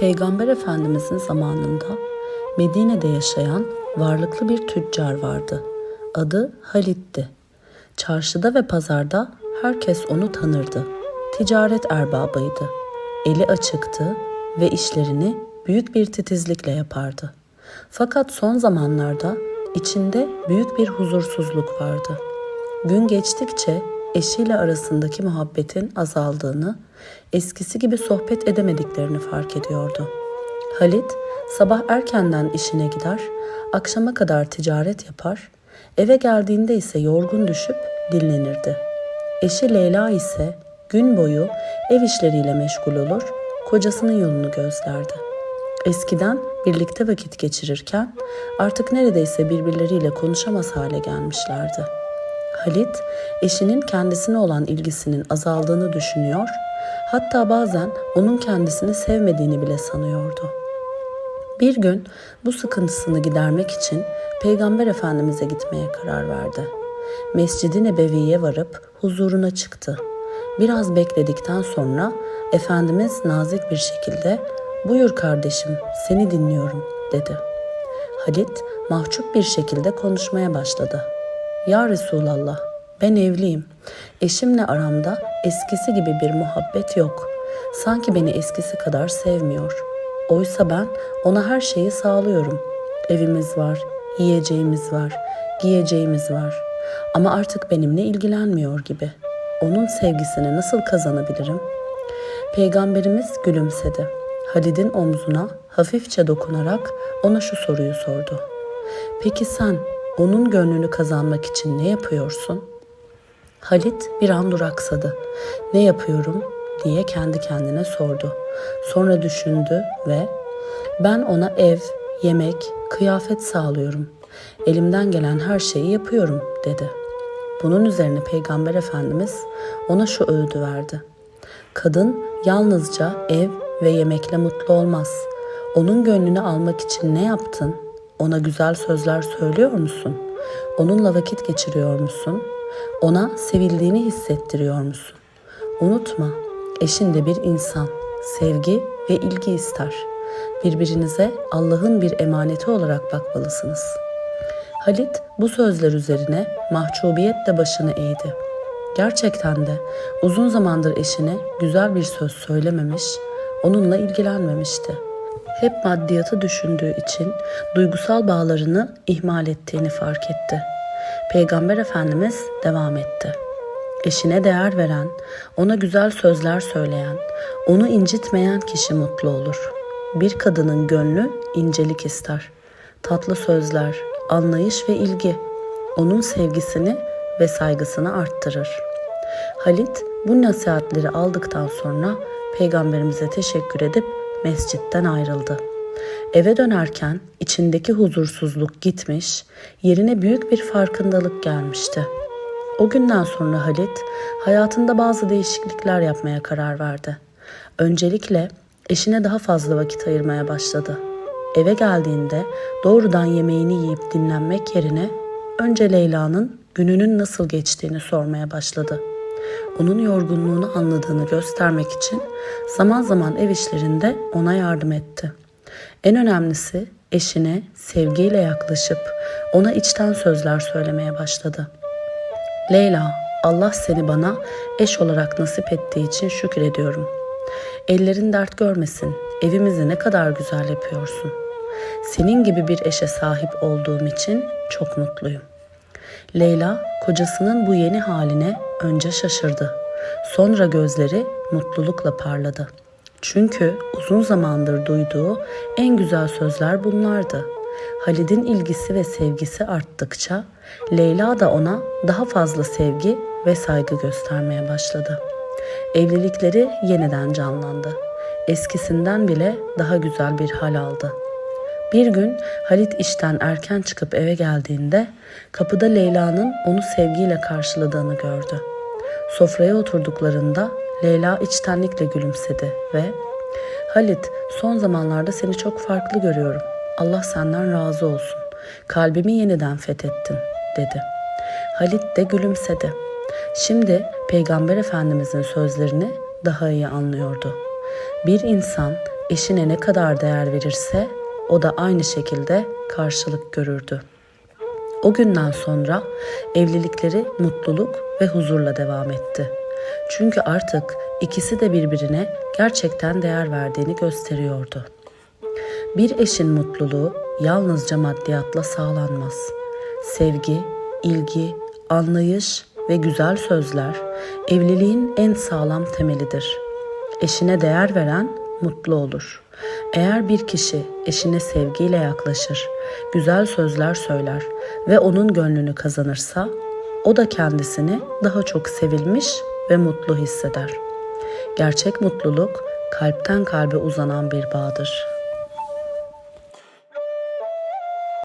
Peygamber Efendimizin zamanında Medine'de yaşayan varlıklı bir tüccar vardı. Adı Halit'ti. Çarşıda ve pazarda herkes onu tanırdı. Ticaret erbabıydı. Eli açıktı ve işlerini büyük bir titizlikle yapardı. Fakat son zamanlarda içinde büyük bir huzursuzluk vardı. Gün geçtikçe eşiyle arasındaki muhabbetin azaldığını, eskisi gibi sohbet edemediklerini fark ediyordu. Halit sabah erkenden işine gider, akşama kadar ticaret yapar, eve geldiğinde ise yorgun düşüp dinlenirdi. Eşi Leyla ise gün boyu ev işleriyle meşgul olur, kocasının yolunu gözlerdi. Eskiden birlikte vakit geçirirken artık neredeyse birbirleriyle konuşamaz hale gelmişlerdi. Halit, eşinin kendisine olan ilgisinin azaldığını düşünüyor, hatta bazen onun kendisini sevmediğini bile sanıyordu. Bir gün bu sıkıntısını gidermek için Peygamber Efendimiz'e gitmeye karar verdi. Mescid-i Nebevi'ye varıp huzuruna çıktı. Biraz bekledikten sonra Efendimiz nazik bir şekilde "Buyur kardeşim, seni dinliyorum." dedi. Halit mahcup bir şekilde konuşmaya başladı. Ya Resulallah, ben evliyim. Eşimle aramda eskisi gibi bir muhabbet yok. Sanki beni eskisi kadar sevmiyor. Oysa ben ona her şeyi sağlıyorum. Evimiz var, yiyeceğimiz var, giyeceğimiz var. Ama artık benimle ilgilenmiyor gibi. Onun sevgisini nasıl kazanabilirim? Peygamberimiz gülümsedi. Halid'in omzuna hafifçe dokunarak ona şu soruyu sordu. Peki sen onun gönlünü kazanmak için ne yapıyorsun? Halit bir an duraksadı. Ne yapıyorum diye kendi kendine sordu. Sonra düşündü ve ben ona ev, yemek, kıyafet sağlıyorum. Elimden gelen her şeyi yapıyorum dedi. Bunun üzerine Peygamber Efendimiz ona şu öğüdü verdi. Kadın yalnızca ev ve yemekle mutlu olmaz. Onun gönlünü almak için ne yaptın? Ona güzel sözler söylüyor musun? Onunla vakit geçiriyor musun? Ona sevildiğini hissettiriyor musun? Unutma, eşin de bir insan. Sevgi ve ilgi ister. Birbirinize Allah'ın bir emaneti olarak bakmalısınız. Halit bu sözler üzerine mahcubiyetle başını eğdi. Gerçekten de uzun zamandır eşine güzel bir söz söylememiş, onunla ilgilenmemişti. Hep maddiyatı düşündüğü için duygusal bağlarını ihmal ettiğini fark etti. Peygamber Efendimiz devam etti. Eşine değer veren, ona güzel sözler söyleyen, onu incitmeyen kişi mutlu olur. Bir kadının gönlü incelik ister. Tatlı sözler, anlayış ve ilgi onun sevgisini ve saygısını arttırır. Halit bu nasihatleri aldıktan sonra peygamberimize teşekkür edip mescitten ayrıldı. Eve dönerken içindeki huzursuzluk gitmiş, yerine büyük bir farkındalık gelmişti. O günden sonra Halit hayatında bazı değişiklikler yapmaya karar verdi. Öncelikle eşine daha fazla vakit ayırmaya başladı. Eve geldiğinde doğrudan yemeğini yiyip dinlenmek yerine önce Leyla'nın gününün nasıl geçtiğini sormaya başladı. Onun yorgunluğunu anladığını göstermek için zaman zaman ev işlerinde ona yardım etti. En önemlisi eşine sevgiyle yaklaşıp ona içten sözler söylemeye başladı. Leyla, Allah seni bana eş olarak nasip ettiği için şükrediyorum. Ellerin dert görmesin, evimizi ne kadar güzel yapıyorsun. Senin gibi bir eşe sahip olduğum için çok mutluyum. Leyla kocasının bu yeni haline önce şaşırdı. Sonra gözleri mutlulukla parladı. Çünkü uzun zamandır duyduğu en güzel sözler bunlardı. Halid'in ilgisi ve sevgisi arttıkça Leyla da ona daha fazla sevgi ve saygı göstermeye başladı. Evlilikleri yeniden canlandı. Eskisinden bile daha güzel bir hal aldı. Bir gün Halit işten erken çıkıp eve geldiğinde kapıda Leyla'nın onu sevgiyle karşıladığını gördü. Sofraya oturduklarında Leyla içtenlikle gülümsedi ve Halit son zamanlarda seni çok farklı görüyorum. Allah senden razı olsun. Kalbimi yeniden fethettin dedi. Halit de gülümsedi. Şimdi Peygamber Efendimizin sözlerini daha iyi anlıyordu. Bir insan eşine ne kadar değer verirse o da aynı şekilde karşılık görürdü. O günden sonra evlilikleri mutluluk ve huzurla devam etti. Çünkü artık ikisi de birbirine gerçekten değer verdiğini gösteriyordu. Bir eşin mutluluğu yalnızca maddiyatla sağlanmaz. Sevgi, ilgi, anlayış ve güzel sözler evliliğin en sağlam temelidir. Eşine değer veren mutlu olur. Eğer bir kişi eşine sevgiyle yaklaşır, güzel sözler söyler ve onun gönlünü kazanırsa, o da kendisini daha çok sevilmiş ve mutlu hisseder. Gerçek mutluluk kalpten kalbe uzanan bir bağdır.''